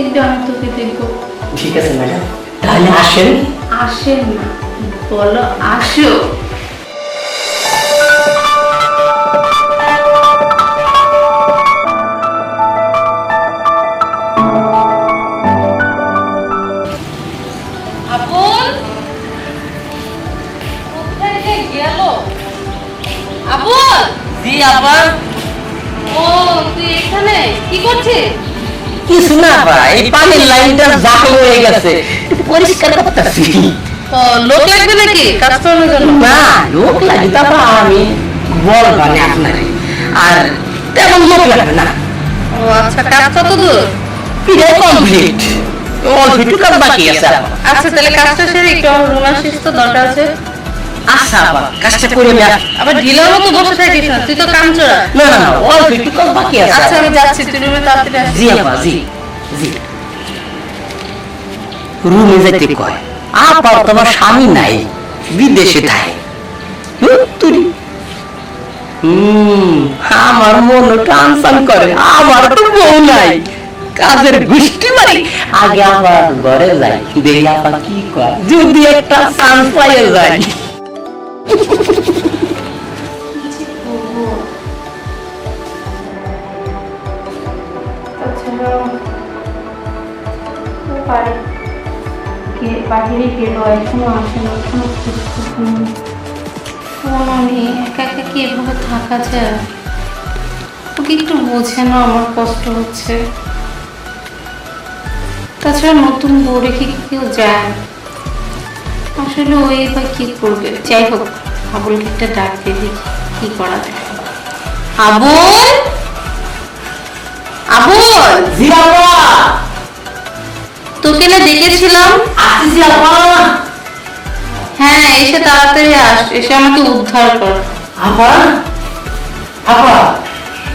দেখবে আমি তোকে দেখব। ঠিক আছে ম্যাডাম। তাহলে আসেন। আসেন না। বলো আসো। আপা ও তুই এখানে? কি করছিস? কিছু না আপা এই পানির লাইনটা হয়ে গেছে। একটু পরিষ্কার করতেছি ও লোক লাগবে নাকি? কাস্টমারের জন্য? না লোক তারপর আমি আপনারে। আর তেমন লোক লাগবে না। ও আচ্ছা কাজ কত দূর? কমপ্লিট অল্প একটু কাজ বাকি আছে আচ্ছা তাহলে কাজটা সেরে একটু আমার রুম আসিস তো দরকার আছে। আচ্ছা আপা কাজটা করে আমি আবার মতো বসে থাকিস না তুই তো কাম চোরা না না না অল্প একটু কাজ বাকি আছে। আচ্ছা আমি যাচ্ছি তুই রুমে তাড়াতাড়ি আসিস জি আপা জি জি। রুমে যাইতে কয় আপার তোমার স্বামী নাই বিদেশে থাকে। তুই। হুম আমার মন টানসান করে আমার তো বউ নাই। কাজের গুষ্টি মারি আগে আবার ঘরে যাই দেখি আপা কি কয় যদি একটা চান্স পাইয়ে যায়। একা একা কি থাকা যায় ওকে একটু বোঝে না আমার কষ্ট হচ্ছে তাছাড়া নতুন বউ রেখে কি কেউ যায়? আসলে ওই বা কি করবে? যাই হোক আবুলকে একটা ডাক দিয়ে দেখি কি করা যায়। আবুল! আবুল! জি তোকে না ডেকেছিলাম আপা হ্যাঁ এসে তাড়াতাড়ি আস এসে আমাকে উদ্ধার কর। আপা? আপা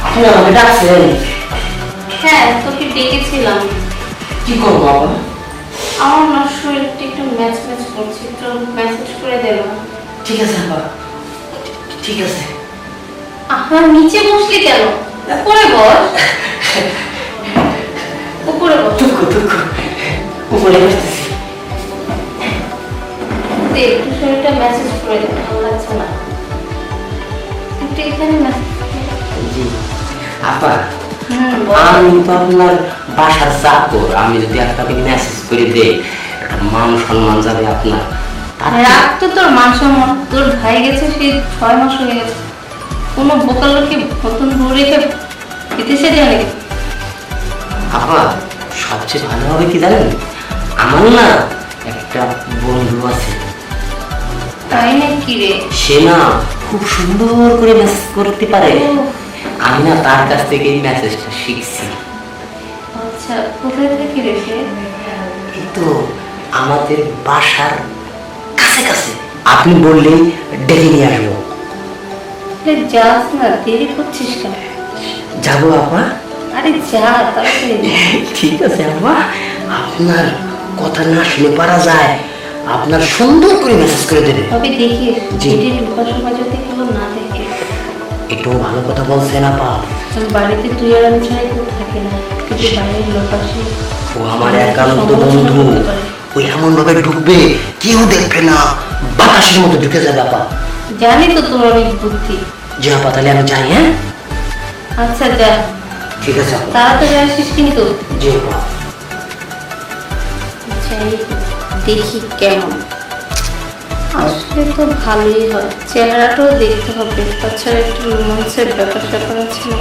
আপনি আমাকে ডাকছেন? হ্যাঁ তোকে ডেকেছিলাম। কি করব আপা? আমার না শরীরটা একটু ম্যাচ ম্যাচ করছে একটু মেসেজ করে দেবো ঠিক আছে আপা ঠিক আছে। আপনার নিচে বসলি কেন? উপরে বস। উপরে বস। দুঃখ দুঃখ। উপরে বসতেছি। একটু শরীরটা মেসেজ করে দে ভালো লাগছে না। একটু এখানে মেসেজ জি। আপা। আমি তো আপনার বাসার চাকর। আমি যদি আপনাকে মেসেজ করে দেই একটা মান সম্মান যাবে আপনার রাগ তো তোর মান সম্মান। তোর ভাই গেছে সেই ছয় মাস হয়ে গেছে। কোনো বোকার লোককে নতুন বউ রেখে বিদেশে যায় নাকি আপা সবচেয়ে ভালো হবে কি জানেন? আমার না একটা বন্ধু আছে। তাই নাকি রে? সে না খুব সুন্দর করে মেসেজ করতে পারে। আমি না তার কাছ থেকে এই মেসেজটা শিখছি। আচ্ছা কোথায় থেকে রে এই তো আমাদের বাসার কাছে কাছে। আপনি বললেই ডেকে নিয়ে আসব। যাস না দেরি করছিস কেন? যাব আপা। আরে যা ঠিক আছে আপা। আপনার কথা না শুনে পারা যায়। আপনার সুন্দর করে মেসেজ করে দেবে তবে দেখিস জি। ঢোকার সময় যদি কেউ না এটাও ভালো কথা বলছেন আপা কারণ বাড়িতে তুই আর আমি ছাড়াই কেউ থাকে না। কিন্তু বাইরের লোক আসে ও আমার একান্ত বন্ধু। ওই এমন ভাবে ঢুকবে কেউ দেখবে না। বাতাসের মতো ঢুকে যাবে আপা জানি তো তোর অনেক বুদ্ধি। যে আপা তাহলে আমি যাই হ্যাঁ? আচ্ছা যা। ঠিক আছে তাড়াতাড়ি আসিস কিন্তু। জি আপা দেখি কেমন। আসলে তো ভালোই হয়। চেহারাটাও দেখতে হবে। তাছাড়া একটু রোমান্সের ব্যাপার স্যাপার আছে না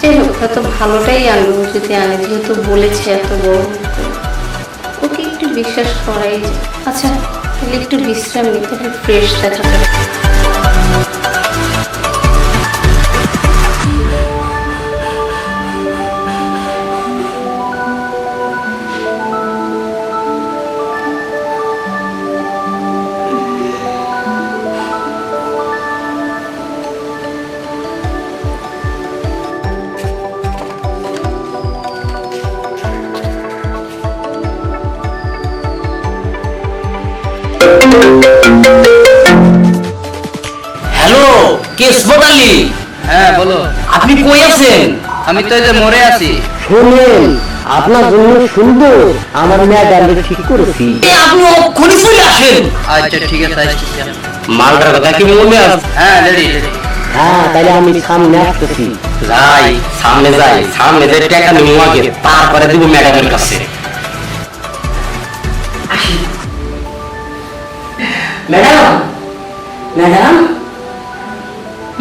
যাই হোক হয়তো ভালোটাই আনব যদি আনে, যেহেতু বলেছে এত বড়। ওকে একটু বিশ্বাস করাই আচ্ছা তাহলে একটু বিশ্রাম নিতে ফ্রেশ দেখা যাবে আলী হ্যাঁ বলো। আপনি কই আছেন? আমি তো এই যে মরে আছি। শুনেন আপনার জন্য সুন্দর আমার ঠিক করেছি। আপনি অক্ষণি চলে আসেন। আচ্ছা ঠিক আছে মালটার কথা কি মনে আছে হ্যাঁ রেডি হ্যাঁ তাহলে আমি সামনে আসতেছি। যাই সামনে যাই। সামনে যে টাকা নিবো আগে তারপরে দিব ম্যাডামের কাছে। Madam madam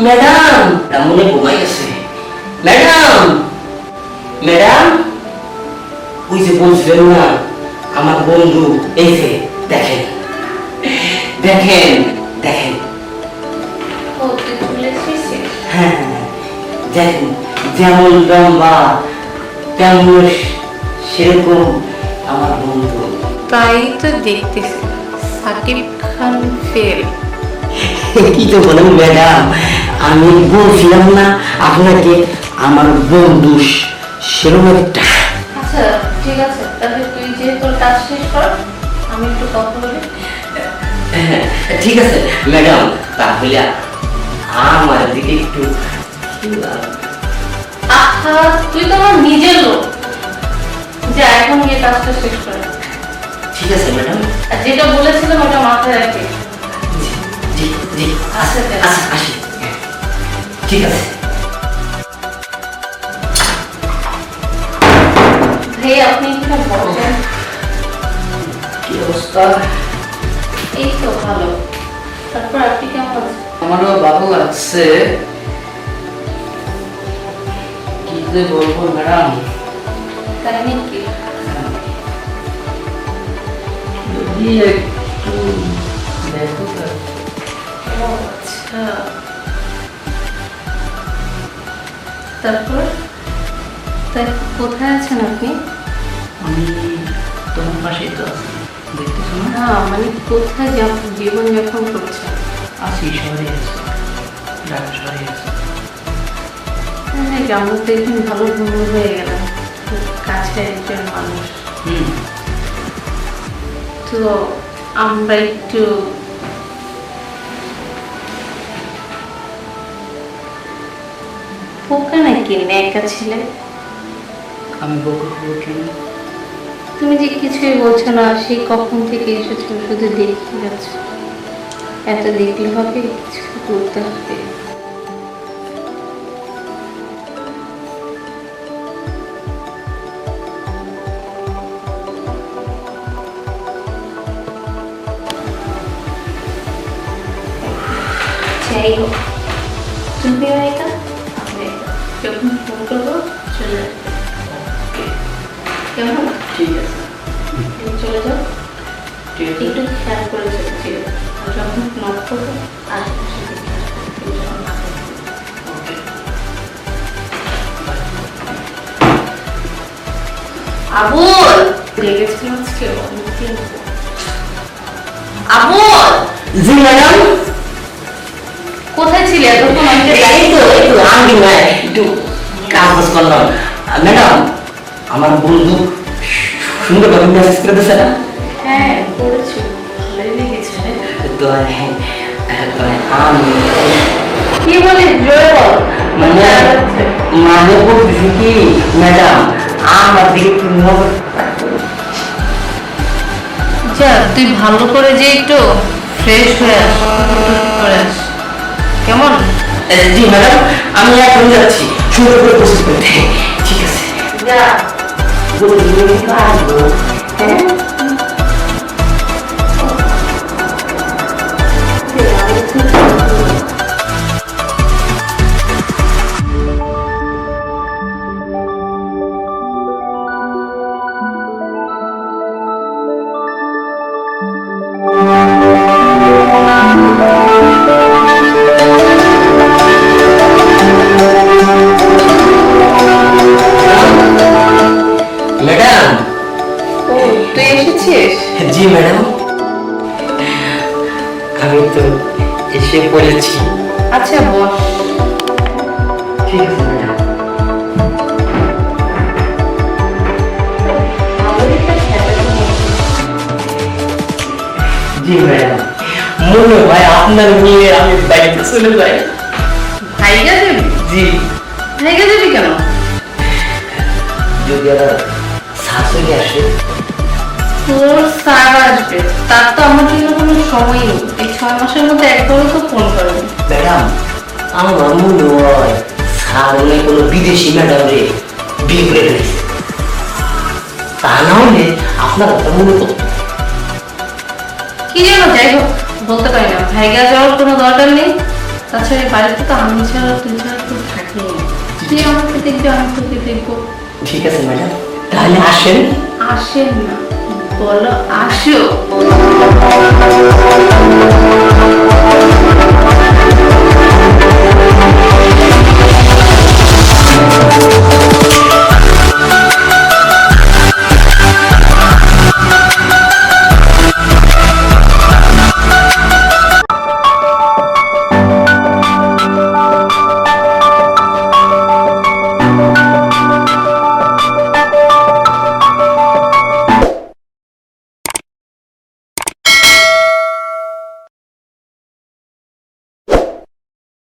madam. মনে ঘুমাই গেছে ম্যাডাম। ম্যাডাম। ওই যে বলছিলেন না আমার বন্ধু এই যে দেখেন। দেখেন। দেখেন। চলে এসেছিস হ্যাঁ দেখেন যেমন লম্বা তেমন সেরকম আমার বন্ধু। তাই তো দেখতেছি সাকিব খান ফেল কি তো বলেন ম্যাডাম? আমি বলছিলাম না আপনাকে আমার বন্ধু সেরকম একটা। আচ্ছা ঠিক আছে তাহলে তুই যে তোর কাজ শেষ কর আমি একটু কথা বলি। ঠিক আছে ম্যাডাম তাহলে আমার দিকে একটু আহা তুই তো আমার নিজের লোক। যে এখন গিয়ে কাজটা শেষ করে। ঠিক আছে ম্যাডাম। যেটা বলেছিলাম ওটা মাথায় রাখি জি জি আচ্ছা আচ্ছা আসি। ঠিক আছে। ভাই আপনি এখানে বসেন কি অবস্থা? এই তো ভালো। তারপর আপনি কেমন আছেন? আমারও ভালো লাগছে। কি যে বলব ম্যাডাম? তাই নাকি? যদি একটু দেখো আচ্ছা। তারপর? তাই কোথায় আছেন আপনি? আমি তোমার পাশেই তো আছি দেখতেছো না? না মানে কোথায় জীবনযাপন করছেন? আছি শহরে আছি ঢাকা শহরে আছি। হ্যাঁ আমরা তো একদিন ভালো বন্ধু হয়ে গেলাম কাছে একজন মানুষ। হুম। তো আমরা একটু পোকা নাকি ন্যাকা ছেলে। আমি বকু কেন? তুমি যে কিছুই বলছো না সেই কখন থেকে এসেছ শুধু দেখি যাচ্ছ। এত দেখলে হবে কিছু করতে হবে। যাই হোক তুমিও কেমন? ঠিক আছে। তুমি চলে যাও। ঠিক আছে। একটু খেয়াল করে চলছি আর যখন নক করব আশেপাশে দেখে আসবে কেউ যেন না আবুল! লেগেছিল আজকে অনেকদিন আবুল! জি ম্যাডাম? কোথায় ছিলে? এতক্ষণ এই তো এই তো আমি একটু কাজ করলাম। ম্যাডাম আমার বন্ধু সুন্দর ভাবে মেসেজ করে দিয়েছে না? হ্যাঁ করেছি ভালোই লেগেছে তো হ্যাঁ, আমি কি বলিস? জোরে বল। মানে মানে বলতেছি কি ম্যাডাম আমার দিকে একটু নজর যা তুই ভালো করে যে একটু ফ্রেশ হয়ে আস করে আস। কেমন? জি ম্যাডাম আমি এখন যাচ্ছি। সুন্দর করে প্রসেস করতে ঠিক আছে। যা। বলে দিলে আসব এসে আচ্ছা বস। ঠিক আছে জি মনে হয় আপনার মেয়ে আমি বাড়িতে চলে যাই। জি। কেন? যদি আবার চলে আসে? তোর স্যার আসবে তার তো আমার জন্য কোনো সময় নেই। ছয় মাসের মধ্যে একবারও তো ফোন করেনি ম্যাডাম আমার মনে হয় স্যার অনেক কোনো বিদেশি ম্যাডাম রে। বিয়ে করে ফেলেছে। তা না হলে আপনার কথা মনে করতো কি যেন যাই হোক বলতে পারি না। ভাইগা যাওয়ার কোনো দরকার নেই। তাছাড়া বাড়িতে তো আমি ছাড়া তুই ছাড়া তো থাকি তুই আমাকে দেখবি আমি তোকে দেখব। ঠিক আছে ম্যাডাম। তাহলে আসেন। আসেন না। বলো আসো